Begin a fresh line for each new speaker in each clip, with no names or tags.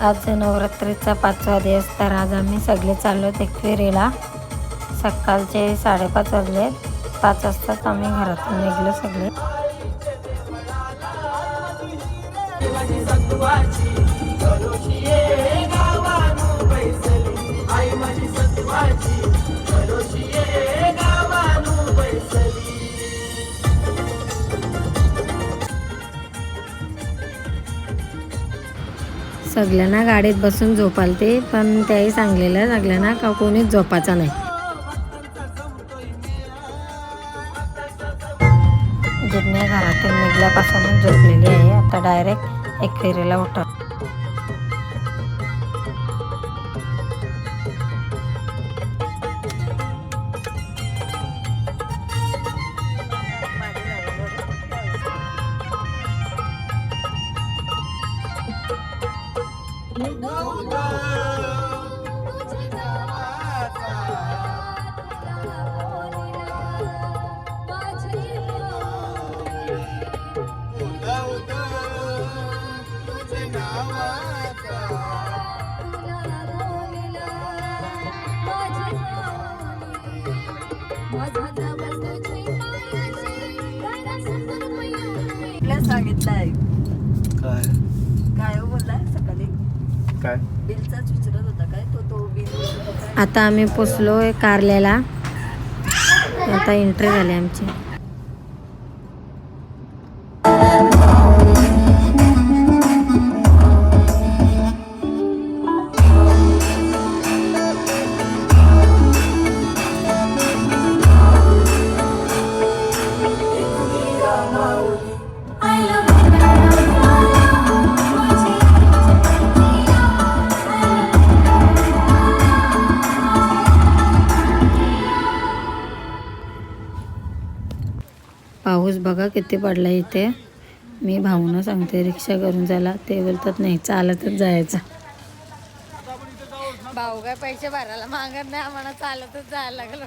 आज नवरात्रीचा पाचवा दिवस तर आज आम्ही सगळे चाललो एकविरीला सकाळचे साडेपाच वाजले. पाच वाजताच आम्ही घरातून निघलो सगळे. सगळ्यांना गाडीत बसून झोपालते पण त्याही सांगलेलं सगळ्यांना का कोणीच झोपायचा नाही. जिज्ञा घरातून निघल्यापासूनच झोपलेली आहे. आता डायरेक्ट एक फेरीला उठत
कुठल्या सांगितलंय
काय?
काय हो बोललाय सकाळी?
काय?
बिलचाच विचारत होता काय? तो तो बिल
आता आम्ही पोचलो कारल्याला. आता एंट्री झाली आमची. पाऊस बघा किती पडला इथे. मी भाऊनं सांगते रिक्षा करून जायला ते बोलतात नाही चालतच जायचं. भाऊ काय पैसे भरायला मागत नाही आम्हाला चालतच जायला लागलं.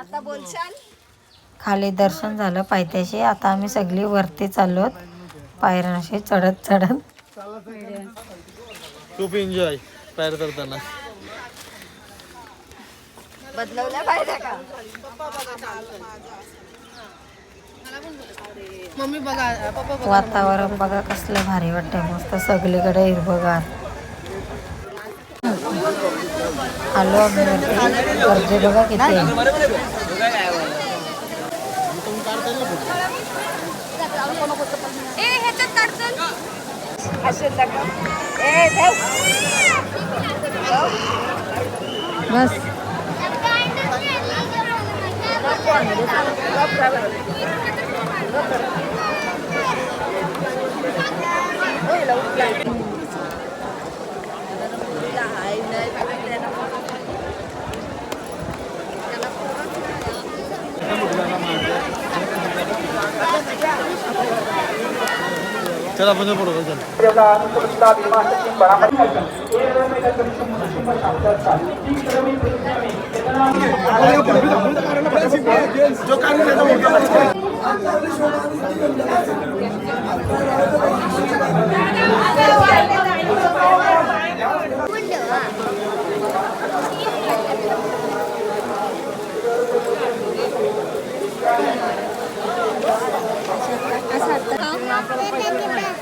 आता बोलशाल
खाली दर्शन झालं पायथ्याशी. आता आम्ही सगळी वरती चाललोत. पायऱ्यांशी चढत चढत.
खूप एन्जॉय तयार करताना
बदलवल्या पाहिजे का?
वातावरण बघा कसलं भारी वाटतंय. मस्त सगळीकडे हिरवगार. आलो गर्दी बघा किती आहे.
Será fazer por hoje.
जो
कारण 먹어요?